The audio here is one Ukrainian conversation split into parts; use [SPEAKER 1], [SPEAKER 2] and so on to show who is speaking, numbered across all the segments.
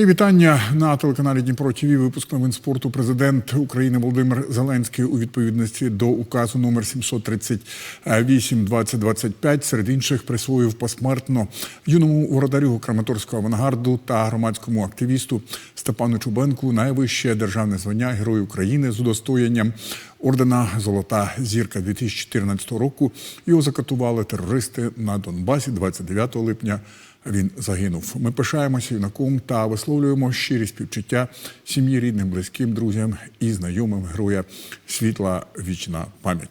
[SPEAKER 1] Мої вітання на телеканалі Дніпро ТВ. Випуск новин спорту. Президент України Володимир Зеленський у відповідності до указу номер 738 2025 серед інших присвоїв посмертно юному вородарю Краматорського авангарду та громадському активісту Степану Чубенку найвище державне звання Герой України з удостоєнням ордена Золота зірка 2014 року. Його закатували терористи на Донбасі 29 липня. Він загинув. Ми пишаємося юнаком та висловлюємо щирі співчуття сім'ї, рідним, близьким, друзям і знайомим героя світла вічна пам'ять.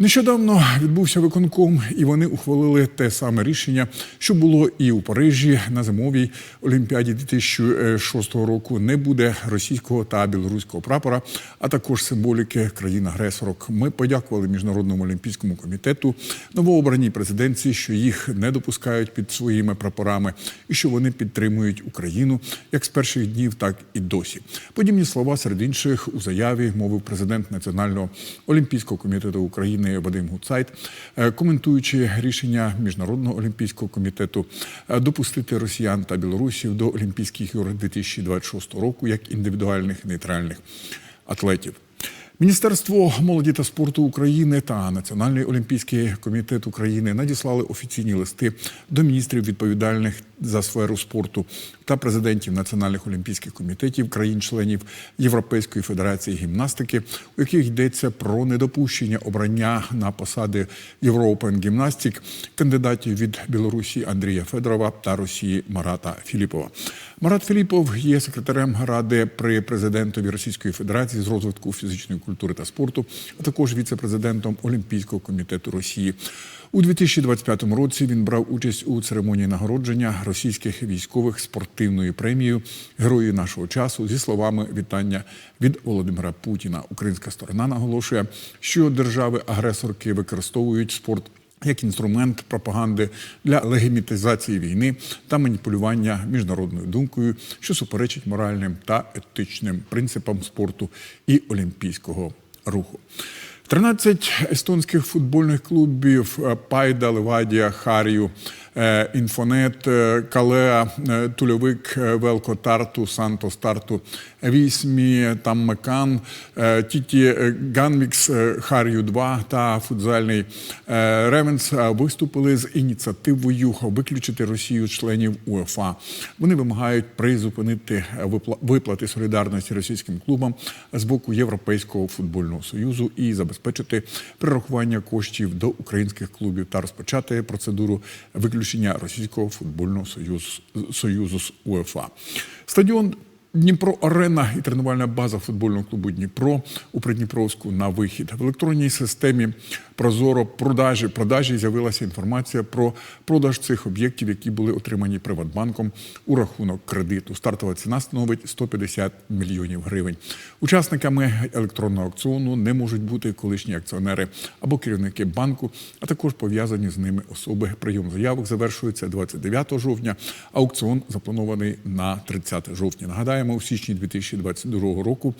[SPEAKER 1] Нещодавно відбувся виконком, і вони ухвалили те саме рішення, що було і у Парижі на зимовій олімпіаді 2006 року. Не буде російського та білоруського прапора, а також символіки країн-агресорок. Ми подякували міжнародному олімпійському комітету, новообраній президенції, що їх не допускають під своїми прапорами, і що вони підтримують Україну як з перших днів, так і досі. Подібні слова серед інших у заяві мовив президент Національного олімпійського комітету України Вадим Гуцайт, е, коментуючи рішення міжнародного олімпійського комітету е, допустити росіян та білорусів до Олімпійських ігор 2026 року як індивідуальних нейтральних атлетів. Міністерство молоді та спорту України та Національний олімпійський комітет України надіслали офіційні листи до міністрів відповідальних за сферу спорту та президентів національних олімпійських комітетів країн-членів Європейської федерації гімнастики, у яких йдеться про недопущення обрання на посади Європен гімнастик кандидатів від Білорусі Андрія Федорова та Росії Марата Філіпова. Марат Філіпов є секретарем ради при президентові Російської Федерації з розвитку фізичної культури та спорту, а також віце-президентом Олімпійського комітету Росії. У 2025 році він брав участь у церемонії нагородження російських військових спортивною премією Герої нашого часу зі словами вітання від Володимира Путіна. Українська сторона наголошує, що держави-агресорки використовують спорт як інструмент пропаганди для легімітизації війни та маніпулювання міжнародною думкою, що суперечить моральним та етичним принципам спорту і олімпійського руху. 13 естонських футбольних клубів е, Пайда, Левадія, Харію, Інфонет, е, Калеа, Тульовик, Велко Тарту, Санто Старту, Вісмі, Таммекан, Тіті Ганвікс, Харію 2 та футзальний Ревенс виступили з ініціативою виключити Росію членів УЕФА. Вони вимагають призупинити виплати солідарності російським клубам з боку Європейського футбольного союзу і забезпечити перерахування коштів до українських клубів та розпочати процедуру виключення російського футбольного союзу, союзу з УЕФА. Стадіон Дніпро Арена і тренувальна база футбольного клубу Дніпро у Придніпровську на вихід в електронній системі Прозоро продажі продажі з'явилася інформація про продаж цих об'єктів, які були отримані Приватбанком у рахунок кредиту. Стартова ціна становить 150 мільйонів гривень. Учасниками електронного аукціону не можуть бути колишні акціонери або керівники банку, а також пов'язані з ними особи. Прийом заявок завершується 29 жовтня. Аукціон запланований на 30 жовтня. Нагадаємо, у січні 2022 року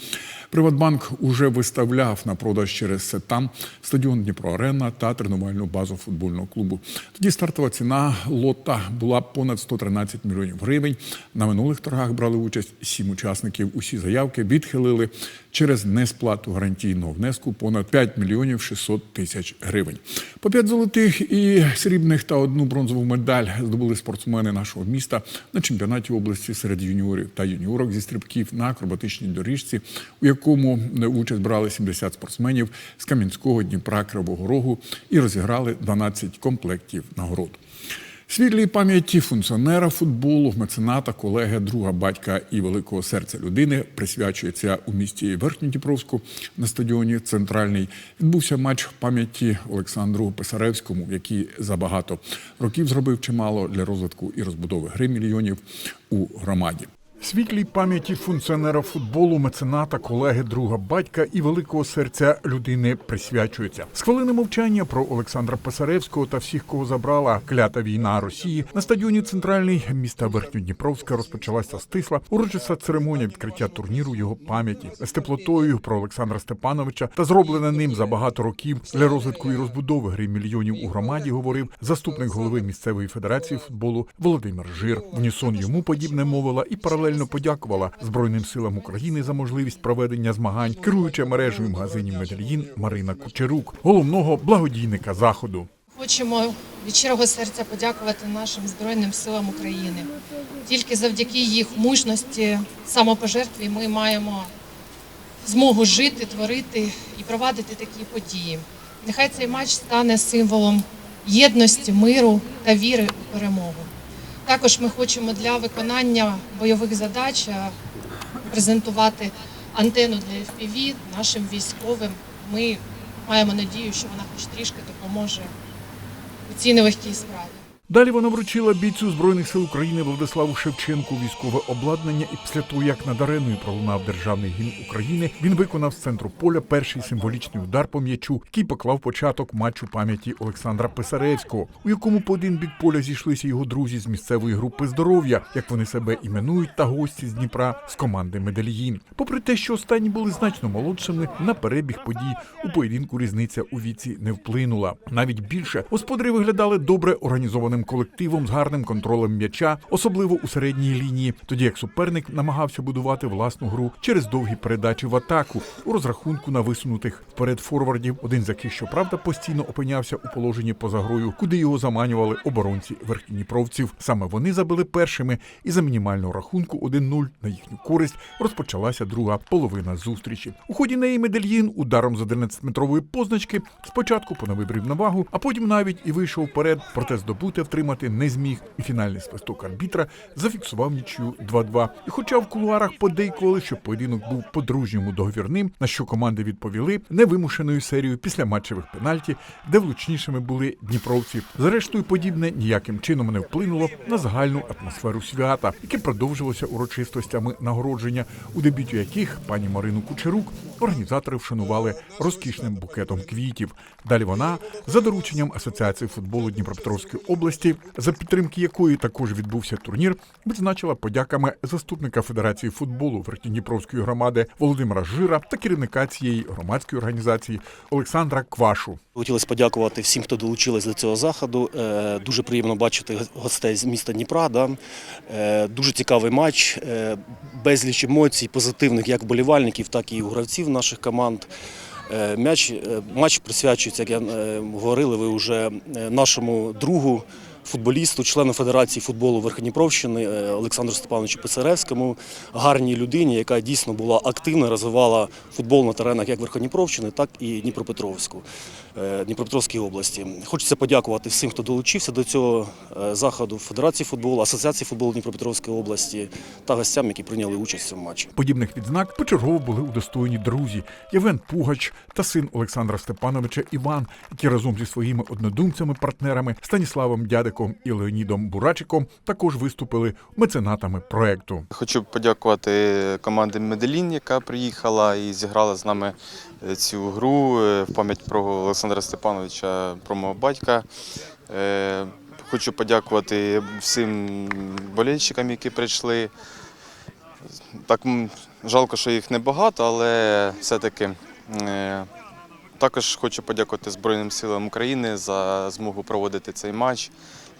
[SPEAKER 1] Приватбанк уже виставляв на продаж через Сетам стадіон Дніпро. Арена та тренувальну базу футбольного клубу. Тоді стартова ціна лота була понад 113 мільйонів гривень. На минулих торгах брали участь сім учасників. Усі заявки відхилили через несплату гарантійного внеску понад 5 мільйонів 600 тисяч гривень. По п'ять золотих і срібних та одну бронзову медаль здобули спортсмени нашого міста на чемпіонаті області серед юніорів та юніорок зі стрибків на акробатичній доріжці, у якому участь брали 70 спортсменів з Кам'янського Дніпра Кривого Рогу і розіграли 12 комплектів нагород. Світлій пам'яті функціонера футболу, мецената, колеги, друга батька і великого серця людини присвячується у місті Верхньодніпровську на стадіоні Центральний. Відбувся матч пам'яті Олександру Писаревському, який за багато років зробив чимало для розвитку і розбудови гри мільйонів у громаді. Світлій пам'яті функціонера футболу, мецената, колеги, друга батька і великого серця людини присвячується. З хвилини мовчання про Олександра Писаревського та всіх, кого забрала клята війна Росії на стадіоні центральний міста Верхньодніпровська розпочалася стисла урочиста церемонія відкриття турніру його пам'яті з теплотою про Олександра Степановича та зроблена ним за багато років для розвитку і розбудови гри мільйонів у громаді. Говорив заступник голови місцевої федерації футболу Володимир Жир. В унісон йому подібне мовила і паралельно подякувала Збройним силам України за можливість проведення змагань, керуюча мережею магазинів Медельїн Марина Кучерук, головного благодійника заходу.
[SPEAKER 2] Хочемо від щирого серця подякувати нашим Збройним силам України. Тільки завдяки їх мужності, самопожертві ми маємо змогу жити, творити і провадити такі події. Нехай цей матч стане символом єдності, миру та віри у перемогу. Також ми хочемо для виконання бойових задач е, презентувати антенну для FPV нашим військовим. Ми маємо надію, що вона хоч трішки допоможе у цій нелегкій справі.
[SPEAKER 1] Далі вона вручила бійцю збройних сил України Владиславу Шевченку військове обладнання, і після того, як над ареною пролунав державний гімн України, він виконав з центру поля перший символічний удар по м'ячу, який поклав початок матчу пам'яті Олександра Писаревського, у якому по один бік поля зійшлися його друзі з місцевої групи здоров'я, як вони себе іменують, та гості з Дніпра з команди Медельїн. Попри те, що останні були значно молодшими, на перебіг подій у поєдинку різниця у віці не вплинула. Навіть більше господарі виглядали добре організованим колективом з гарним контролем м'яча, особливо у середній лінії, тоді як суперник намагався будувати власну гру через довгі передачі в атаку у розрахунку на висунутих вперед форвардів, один з яких, щоправда, постійно опинявся у положенні поза грою, куди його заманювали оборонці верхніпровців. Саме вони забили першими, і за мінімального рахунку 1-0 на їхню користь розпочалася друга половина зустрічі. У ході неї Медельїн ударом з 11-метрової позначки спочатку поновив рівновагу, а потім навіть і вийшов вперед, проте здобути втримати не зміг. І фінальний свисток арбітра зафіксував нічю 2-2. І хоча в кулуарах подейкували, що поєдинок був по-дружньому договірним, на що команди відповіли невимушеною серією після матчевих пенальті, де влучнішими були дніпровці. Зрештою, подібне ніяким чином не вплинуло на загальну атмосферу свята, яке продовжувалося урочистостями нагородження, у дебюті яких пані Марину Кучерук організатори вшанували розкішним букетом квітів. Далі вона за дорученням Асоціації футболу Дніпропетровської області, за підтримки якої також відбувся турнір, відзначила подяками заступника Федерації футболу Верхньодніпровської громади Володимира Жира та керівника цієї громадської організації Олександра Квашу.
[SPEAKER 3] Хотілося подякувати всім, хто долучились до цього заходу. Е, Дуже приємно бачити гостей з міста Дніпра. Е, Дуже цікавий матч, е, безліч емоцій, позитивних як вболівальників, так і у гравців наших команд. М'яч, матч присвячується, як я говорили, ви вже нашому другу. Футболісту, члену Федерації футболу Верхніпровщини е, Олександру Степановичу Писаревському, гарній людині, яка дійсно була активна, розвивала футбол на теренах як Верхніпровщини, так і Дніпропетровську, е, Дніпропетровській області. Хочеться подякувати всім, хто долучився до цього е, заходу Федерації футболу, Асоціації футболу Дніпропетровської області та гостям, які прийняли участь в цьому матчі.
[SPEAKER 1] Подібних відзнак почергово були удостоєні друзі Євген Пугач та син Олександра Степановича Іван, які разом зі своїми однодумцями, партнерами Станіславом Дядиком і Леонідом Бурачиком також виступили меценатами проекту.
[SPEAKER 4] Хочу подякувати команді Меделін, яка приїхала і зіграла з нами е, цю гру е, в пам'ять про Олександра Степановича, про мого батька. Е, Хочу подякувати всім болельщикам, які прийшли. Так жалко, що їх небагато, але все-таки також хочу подякувати Збройним силам України за змогу проводити цей матч.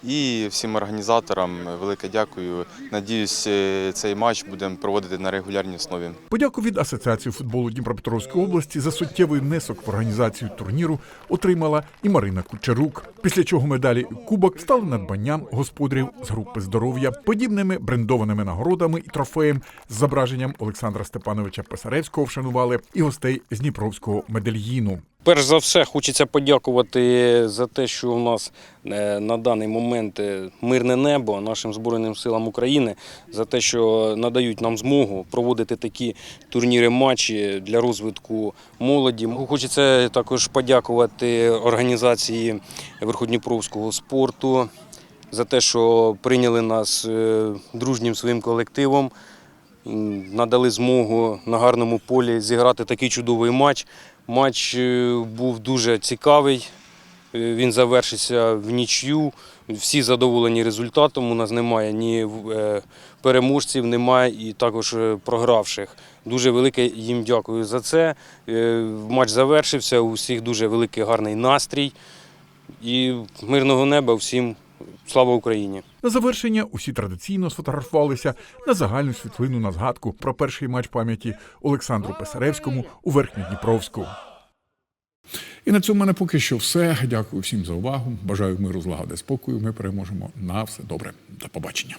[SPEAKER 4] І всім організаторам велике дякую. Надіюсь, е, цей матч будемо проводити на регулярній основі.
[SPEAKER 1] Подяку від Асоціації футболу Дніпропетровської області за суттєвий внесок в організацію турніру отримала і Марина Кучерук. Після чого медалі кубок стали надбанням господарів з групи здоров'я, подібними брендованими нагородами і трофеєм з зображенням Олександра Степановича Писаревського вшанували і гостей з Дніпровського медальїну.
[SPEAKER 5] Перш за все, хочеться подякувати за те, що у нас е, на даний момент е, мирне небо нашим Збройним силам України, за те, що надають нам змогу проводити такі турніри матчі для розвитку молоді. Хочеться також подякувати організації Верходніпровського спорту за те, що прийняли нас е, дружнім своїм колективом. Надали змогу на гарному полі зіграти такий чудовий матч. Матч е, був дуже цікавий. Е, Він завершився в нічю. Всі задоволені результатом. У нас немає ні е, переможців, немає і також програвших. Дуже велике їм дякую за це. Матч завершився. У всіх дуже великий гарний настрій. І мирного неба всім Слава Україні!
[SPEAKER 1] На завершення усі традиційно сфотографувалися на загальну світлину на згадку про перший матч пам'яті Олександру Писаревському у Верхньодніпровську. І на цьому мене поки що все. Дякую всім за увагу. Бажаю миру, злагоди, спокою. Ми переможемо. На все добре. До побачення.